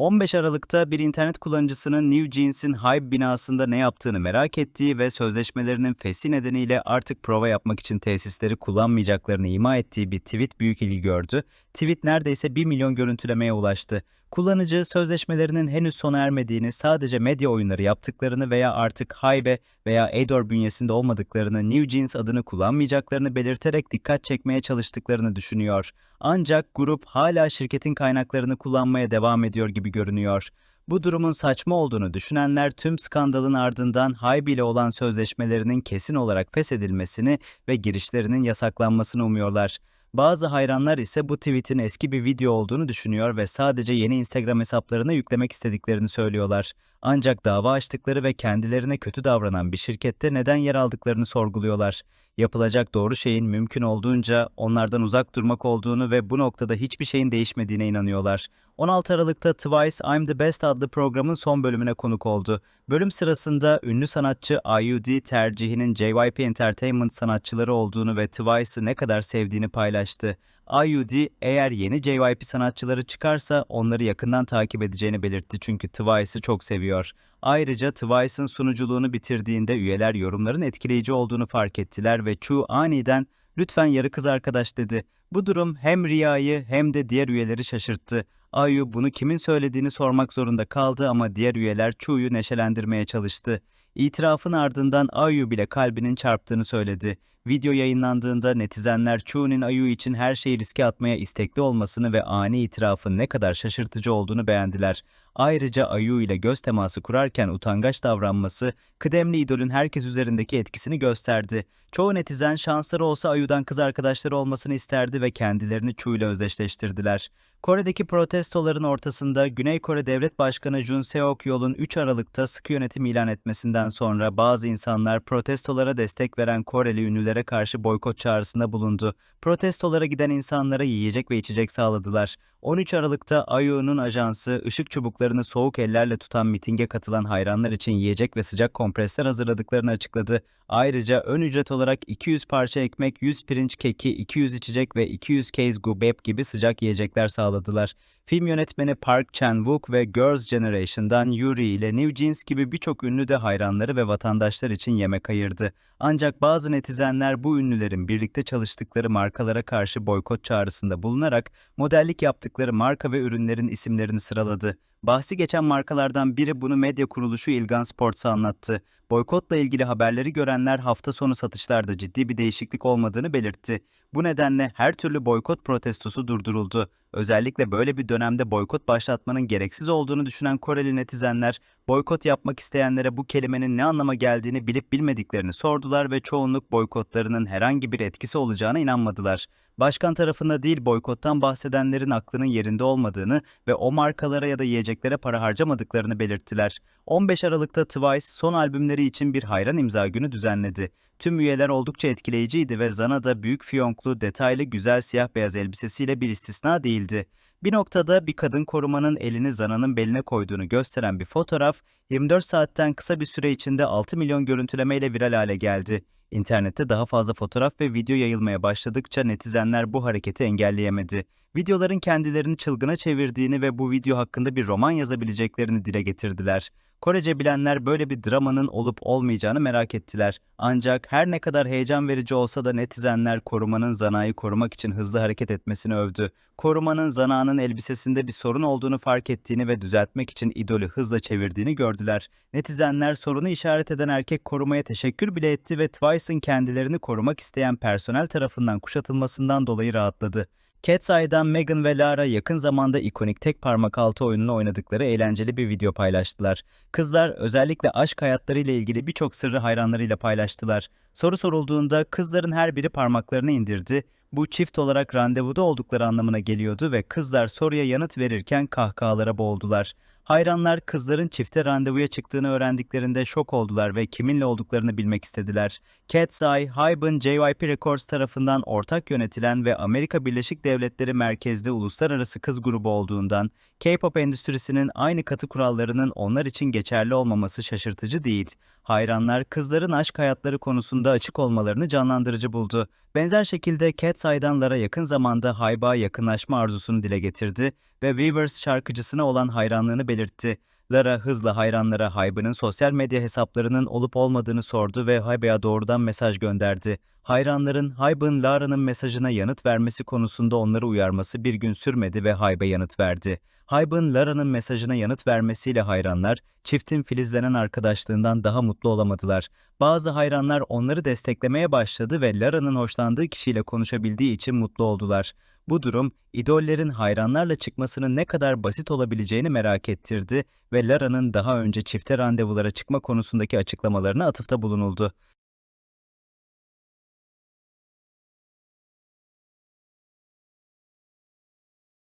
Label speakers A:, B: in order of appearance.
A: 15 Aralık'ta bir internet kullanıcısının New Jeans'in Hype binasında ne yaptığını merak ettiği ve sözleşmelerinin fesi nedeniyle artık prova yapmak için tesisleri kullanmayacaklarını ima ettiği bir tweet büyük ilgi gördü. Tweet neredeyse 1 milyon görüntülemeye ulaştı. Kullanıcı sözleşmelerinin henüz sona ermediğini, sadece medya oyunları yaptıklarını veya artık Hybe veya Ador bünyesinde olmadıklarını, New Jeans adını kullanmayacaklarını belirterek dikkat çekmeye çalıştıklarını düşünüyor. Ancak grup hala şirketin kaynaklarını kullanmaya devam ediyor gibi görünüyor. Bu durumun saçma olduğunu düşünenler tüm skandalın ardından Hybe ile olan sözleşmelerinin kesin olarak feshedilmesini ve girişlerinin yasaklanmasını umuyorlar. Bazı hayranlar ise bu tweetin eski bir video olduğunu düşünüyor ve sadece yeni Instagram hesaplarına yüklemek istediklerini söylüyorlar. Ancak dava açtıkları ve kendilerine kötü davranan bir şirkette neden yer aldıklarını sorguluyorlar. Yapılacak doğru şeyin mümkün olduğunca onlardan uzak durmak olduğunu ve bu noktada hiçbir şeyin değişmediğine inanıyorlar. 16 Aralık'ta Twice I'm the Best adlı programın son bölümüne konuk oldu. Bölüm sırasında ünlü sanatçı IUD tercihinin JYP Entertainment sanatçıları olduğunu ve Twice'ı ne kadar sevdiğini paylaştı. IUD eğer yeni JYP sanatçıları çıkarsa onları yakından takip edeceğini belirtti çünkü Twice'ı çok seviyor. Ayrıca Twice'ın sunuculuğunu bitirdiğinde üyeler yorumların etkileyici olduğunu fark ettiler ve Chu aniden lütfen yarı kız arkadaş dedi. Bu durum hem Riya'yı hem de diğer üyeleri şaşırttı. Ayu bunu kimin söylediğini sormak zorunda kaldı ama diğer üyeler Chu'yu neşelendirmeye çalıştı. İtirafın ardından Ayu bile kalbinin çarptığını söyledi. Video yayınlandığında netizenler Chu'nun Ayu için her şeyi riske atmaya istekli olmasını ve ani itirafın ne kadar şaşırtıcı olduğunu beğendiler. Ayrıca Ayu ile göz teması kurarken utangaç davranması, kıdemli idolün herkes üzerindeki etkisini gösterdi. Çoğu netizen şansları olsa Ayu'dan kız arkadaşları olmasını isterdi ve kendilerini Chu ile özdeşleştirdiler. Kore'deki protestoların ortasında Güney Kore Devlet Başkanı Jun Seok-yol'un 3 Aralık'ta sıkı yönetim ilan etmesinden sonra bazı insanlar protestolara destek veren Koreli ünlülere karşı boykot çağrısında bulundu. Protestolara giden insanlara yiyecek ve içecek sağladılar. 13 Aralık'ta Ayu'nun ajansı ışık çubuklarını soğuk ellerle tutan mitinge katılan hayranlar için yiyecek ve sıcak kompresler hazırladıklarını açıkladı. Ayrıca ön ücret olarak 200 parça ekmek, 100 pirinç keki, 200 içecek ve 200 case gubep gibi sıcak yiyecekler sağladılar. Film yönetmeni Park Chan-wook ve Girls' Generation'dan Yuri ile New Jeans gibi birçok ünlü de hayranları ve vatandaşlar için yemek ayırdı. Ancak bazı netizenler bu ünlülerin birlikte çalıştıkları markalara karşı boykot çağrısında bulunarak modellik yaptıkları marka ve ürünlerin isimlerini sıraladı. Bahsi geçen markalardan biri bunu medya kuruluşu Ilgan Sports'a anlattı. Boykotla ilgili haberleri görenler hafta sonu satışlarda ciddi bir değişiklik olmadığını belirtti. Bu nedenle her türlü boykot protestosu durduruldu. Özellikle böyle bir dönemde boykot başlatmanın gereksiz olduğunu düşünen Koreli netizenler, boykot yapmak isteyenlere bu kelimenin ne anlama geldiğini bilip bilmediklerini sordular ve çoğunluk boykotlarının herhangi bir etkisi olacağına inanmadılar. Başkan tarafında değil boykottan bahsedenlerin aklının yerinde olmadığını ve o markalara ya da yiyeceklere para harcamadıklarını belirttiler. 15 Aralık'ta Twice son albümleri için bir hayran imza günü düzenledi. Tüm üyeler oldukça etkileyiciydi ve Zana da büyük fiyonklu, detaylı güzel siyah beyaz elbisesiyle bir istisna değildi. Bir noktada bir kadın korumanın elini Zana'nın beline koyduğunu gösteren bir fotoğraf 24 saatten kısa bir süre içinde 6 milyon görüntülemeyle viral hale geldi. İnternette daha fazla fotoğraf ve video yayılmaya başladıkça netizenler bu hareketi engelleyemedi. Videoların kendilerini çılgına çevirdiğini ve bu video hakkında bir roman yazabileceklerini dile getirdiler. Korece bilenler böyle bir dramanın olup olmayacağını merak ettiler. Ancak her ne kadar heyecan verici olsa da netizenler korumanın Zana'yı korumak için hızlı hareket etmesini övdü. Korumanın Zana'nın elbisesinde bir sorun olduğunu fark ettiğini ve düzeltmek için idolü hızla çevirdiğini gördüler. Netizenler sorunu işaret eden erkek korumaya teşekkür bile etti ve Twice'ın kendilerini korumak isteyen personel tarafından kuşatılmasından dolayı rahatladı. Cat's Eye'dan Megan ve Lara yakın zamanda ikonik tek parmak altı oyununu oynadıkları eğlenceli bir video paylaştılar. Kızlar özellikle aşk hayatlarıyla ilgili birçok sırrı hayranlarıyla paylaştılar. Soru sorulduğunda kızların her biri parmaklarını indirdi. Bu çift olarak randevuda oldukları anlamına geliyordu ve kızlar soruya yanıt verirken kahkahalara boğuldular. Hayranlar kızların çifte randevuya çıktığını öğrendiklerinde şok oldular ve kiminle olduklarını bilmek istediler. Cat's Eye, Hyben JYP Records tarafından ortak yönetilen ve Amerika Birleşik Devletleri merkezli uluslararası kız grubu olduğundan, K-pop endüstrisinin aynı katı kurallarının onlar için geçerli olmaması şaşırtıcı değil. Hayranlar kızların aşk hayatları konusunda açık olmalarını canlandırıcı buldu. Benzer şekilde Cat's Eye'dan Lara yakın zamanda Hype'a yakınlaşma arzusunu dile getirdi ve Weavers şarkıcısına olan hayranlığını belirtti. Lara hızla hayranlara Hype'ın sosyal medya hesaplarının olup olmadığını sordu ve Hype'a doğrudan mesaj gönderdi. Hayranların Hype'ın Lara'nın mesajına yanıt vermesi konusunda onları uyarması bir gün sürmedi ve Hype'a yanıt verdi. Hype'ın Lara'nın mesajına yanıt vermesiyle hayranlar, çiftin filizlenen arkadaşlığından daha mutlu olamadılar. Bazı hayranlar onları desteklemeye başladı ve Lara'nın hoşlandığı kişiyle konuşabildiği için mutlu oldular. Bu durum, idollerin hayranlarla çıkmasının ne kadar basit olabileceğini merak ettirdi ve Lara'nın daha önce çifte randevulara çıkma konusundaki açıklamalarına atıfta bulunuldu.